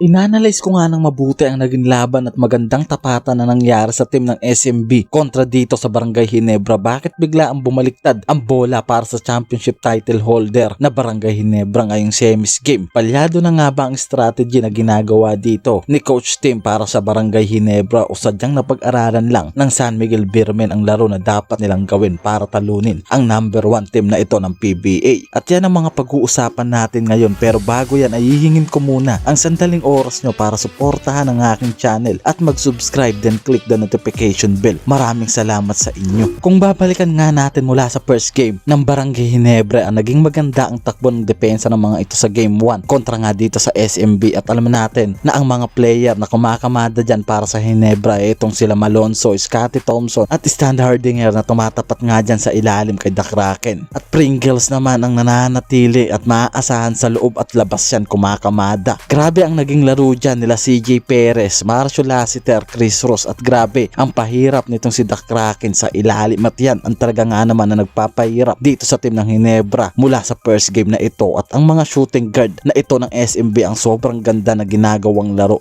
Inanalyze ko nga ng mabuti ang naging laban at magandang tapatan na nangyari sa team ng SMB kontra dito sa Barangay Hinebra. Bakit bigla ang bumaliktad ang bola para sa championship title holder na Barangay Hinebra ngayong semis game? Palyado na nga ba ang strategy na ginagawa dito ni Coach Tim para sa Barangay Hinebra o sadyang napag-aralan lang ng San Miguel Birmen ang laro na dapat nilang gawin para talunin ang number one team na ito ng PBA? At yan ang mga pag-uusapan natin ngayon pero bago yan ay hihingin ko muna ang sandaling oras nyo para suportahan ang aking channel at mag-subscribe then click the notification bell. Maraming salamat sa inyo. Kung babalikan nga natin mula sa first game ng Barangay Hinebra, ang naging maganda ang takbo ng depensa ng mga ito sa game 1 kontra nga dito sa SMB at alam natin na ang mga player na kumakamada dyan para sa Hinebra ay itong sila Malonzo, Scotty Thompson at Stan Hardinger na tumatapat nga dyan sa ilalim kay The Kraken. At Pringles naman ang nananatili at maaasahan sa loob at labas yan kumakamada. Grabe ang naging laro dyan nila CJ Perez, Marcio Lassiter, Chris Ross. At grabe ang pahirap nitong si The Kraken sa ilalim. At yan ang talaga nga naman na nagpapahirap dito sa team ng Hinebra mula sa first game na ito. At ang mga shooting guard na ito ng SMB ang sobrang ganda na ginagawang laro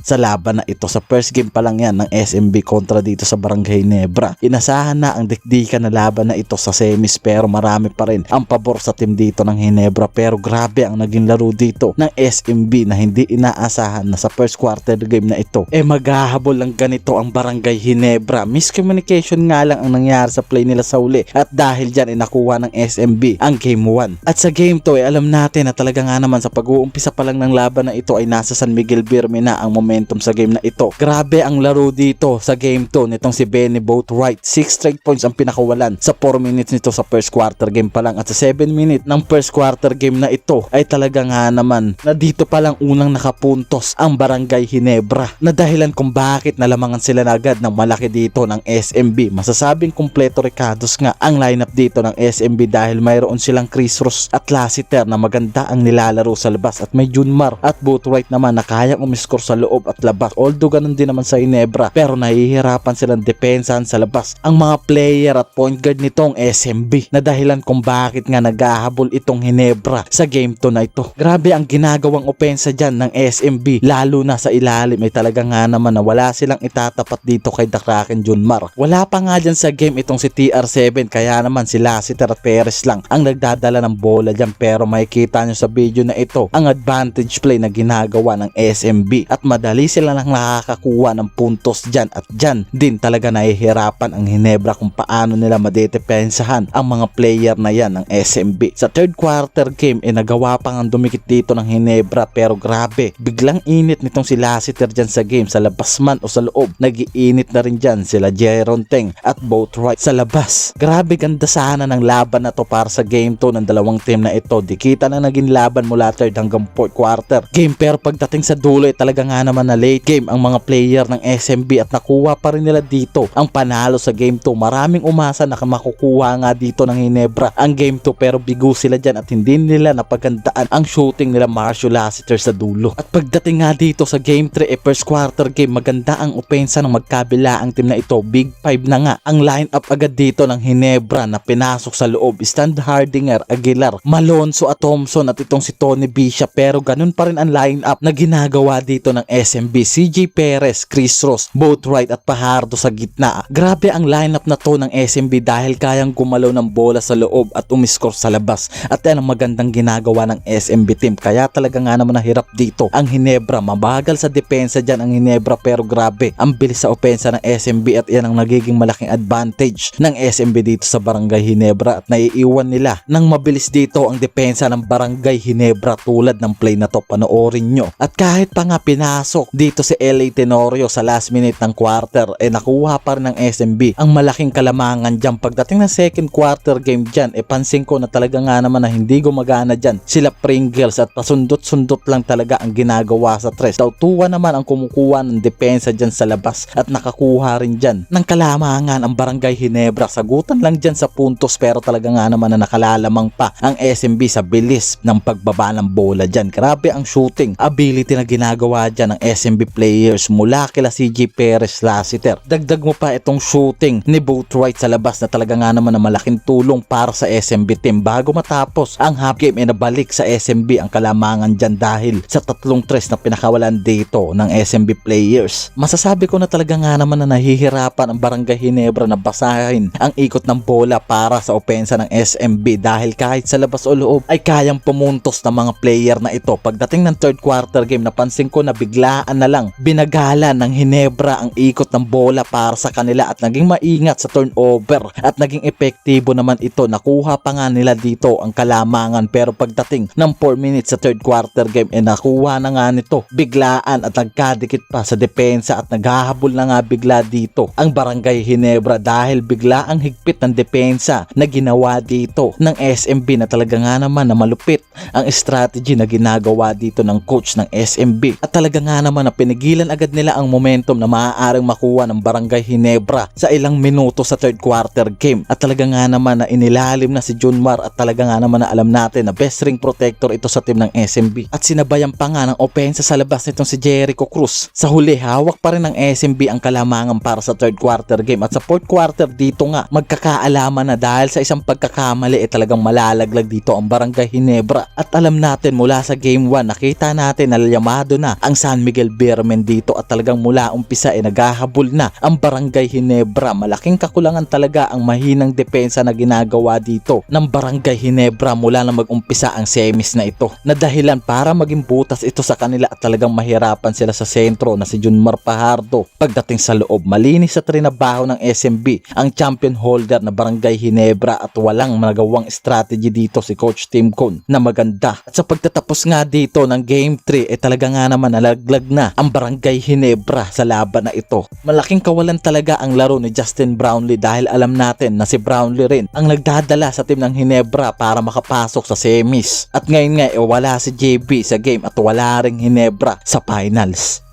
sa laban na ito. Sa first game pa lang yan ng SMB kontra dito sa Barangay Nebra. Inasahan na ang dikdikan na laban na ito sa semis pero marami pa rin ang pabor sa team dito ng Hinebra pero grabe ang naging laro dito ng SMB na hindi inaasahan na sa first quarter game na ito eh maghahabol lang ganito ang Barangay Hinebra. Miscommunication nga lang ang nangyari sa play nila sa uli at dahil dyan ay nakuha ng SMB ang game 1. At sa game 2 ay alam natin na talaga nga naman sa pag-uumpisa pa lang ng laban na ito ay nasa San Miguel Birme na ang momentum sa game na ito. Grabe ang laro dito sa game 2 nitong si Benny Boatwright. 6 straight points ang pinakawalan sa 4 minutes nito sa first quarter game pa lang at sa 7 minute ng first quarter game na ito ay talaga nga naman na dito pa lang unang nakapuntos ang Barangay Hinebra na dahilan kung bakit nalamangan sila na agad ng malaki dito ng SMB. Masasabing kumpleto Ricardos nga ang lineup dito ng SMB dahil mayroon silang Chris Ross at Lassiter na maganda ang nilalaro sa labas at may Junmar at Boatwright naman na kayang umiskor sa loob at labas. Although ganun din naman sa Inebra pero nahihirapan silang depensahan sa labas ang mga player at point guard nitong SMB na dahilan kung bakit nga naghahabol itong Hinebra sa game 2 na ito. Grabe ang ginagawang opensa dyan ng SMB lalo na sa ilalim ay talaga nga naman na wala silang itatapat dito kay The Kraken Junmar. Wala pa nga dyan sa game itong si TR7 kaya naman si Lassiter at Perez lang ang nagdadala ng bola dyan pero makikita nyo sa video na ito ang advantage play na ginagawa ng SMB at madali sila lang nakakakuha ng puntos dyan at dyan din talaga nahihirapan ang Hinebra kung paano nila madedepensahan ang mga player na yan ng SMB. Sa third quarter game eh nagawa pa nga dumikit dito ng Hinebra pero grabe biglang init nitong si Lassiter dyan sa game sa labas man o sa loob nagiinit na rin dyan sila Jeron Teng at Boatwright sa labas. Grabe ganda sana ng laban na to para sa game 2 ng dalawang team na ito. Dikita na naging laban mula third hanggang fourth quarter. Game pero pagdating sa dulo eh, talaga nga naman na late game ang mga player ng SMB at nakuha pa rin nila dito ang panalo sa game 2. Maraming umasa na makukuha nga dito ng Hinebra ang game 2 pero bigo sila dyan at hindi nila napagandaan ang shooting nila Marshall Lassiter sa dulo. At pagdating nga dito sa game 3 eh first quarter game maganda ang opensa ng magkabila ang team na ito. Big 5 na nga ang lineup agad dito ng Hinebra na pinasok sa loob. Stand Hardinger, Aguilar, Malonzo at Thompson at itong si Tony Bishop pero ganun pa rin ang lineup na ginagawa dito ng. CJ Perez, Chris Ross, Boatwright at Pahardo sa gitna. Grabe ang lineup na to ng SMB dahil kayang gumalaw ng bola sa loob at umiskor sa labas. At yan ang magandang ginagawa ng SMB team. Kaya talaga nga naman nahirap dito ang Hinebra. Mabagal sa depensa dyan ang Hinebra pero grabe ang bilis sa opensa ng SMB at yan ang nagiging malaking advantage ng SMB dito sa Barangay Hinebra at naiiwan nila ng mabilis dito ang depensa ng Barangay Hinebra tulad ng play na to panoorin nyo. At kahit pa nga pinasok dito si LA Tenorio sa last minute ng quarter. Eh nakuha pa rin ng SMB ang malaking kalamangan dyan. Pagdating ng second quarter game dyan eh pansin ko na talaga nga naman na hindi gumagana dyan sila Pringles at pasundot-sundot lang talaga ang ginagawa sa tres. Daw tuwa naman ang kumukuha ng depensa dyan sa labas at nakakuha rin dyan ng kalamangan ang Barangay Hinebra. Sagutan lang dyan sa puntos pero talaga nga naman na nakalalamang pa ang SMB sa bilis ng pagbaba ng bola dyan. Grabe ang shooting ability na ginagawa dyan ng SMB players mula kila CJ Perez Lassiter. Dagdag mo pa itong shooting ni Boatwright sa labas na talaga nga naman na malaking tulong para sa SMB team bago matapos ang half game ay nabalik sa SMB ang kalamangan dyan dahil sa tatlong tres na pinakawalan dito ng SMB players. Masasabi ko na talaga nga naman na nahihirapan ang Barangay Hinebra na basahin ang ikot ng bola para sa opensa ng SMB dahil kahit sa labas o loob ay kayang pumuntos ng mga player na ito. Pagdating ng third quarter game napansin ko na biglaan na lang. Binagala ng Hinebra ang ikot ng bola para sa kanila at naging maingat sa turnover. At naging epektibo naman ito. Nakuha pa nga nila dito ang kalamangan. Pero pagdating ng 4 minutes sa third quarter game eh nakuha na nga nito. Biglaan at nagkadikit pa sa depensa at naghahabol na nga bigla dito ang Barangay Hinebra dahil bigla ang higpit ng depensa na ginawa dito ng SMB na talaga nga naman na malupit ang strategy na ginagawa dito ng coach ng SMB at talaga nga naman na pinigilan agad nila ang momentum na maaaring makuha ng Barangay Hinebra sa ilang minuto sa third quarter game. At talaga nga naman na inilalim na si Junmar at talaga nga naman na alam natin na best ring protector ito sa team ng SMB at sinabayan pa nga ng opensa sa labas nitong si Jericho Cruz. Sa huli hawak pa rin ng SMB ang kalamangan para sa third quarter game. At sa fourth quarter dito nga magkakaalaman na dahil sa isang pagkakamali eh talagang malalaglag dito ang Barangay Hinebra. At alam natin mula sa game 1 nakita natin na yamado na ang San Miguel Beermen dito at talagang mula umpisa ay naghahabol na ang Barangay Hinebra. Malaking kakulangan talaga ang mahinang depensa na ginagawa dito ng Barangay Hinebra mula na mag-umpisa ang semis na ito. Na dahilan para maging butas ito sa kanila at talagang mahirapan sila sa sentro na si Junmar Pajardo pagdating sa loob malinis sa trinabaho ng SMB ang champion holder na Barangay Hinebra at walang magawang strategy dito si Coach Tim Cone na maganda. At sa pagtatapos nga dito ng game 3 eh talaga nga naman nalaglag na ang Barangay Hinebra sa laban na ito. Malaking kawalan talaga ang laro ni Justin Brownlee dahil alam natin na si Brownlee rin ang nagdadala sa team ng Hinebra para makapasok sa semis. At ngayon nga eh, wala si JB sa game at wala ring Hinebra sa finals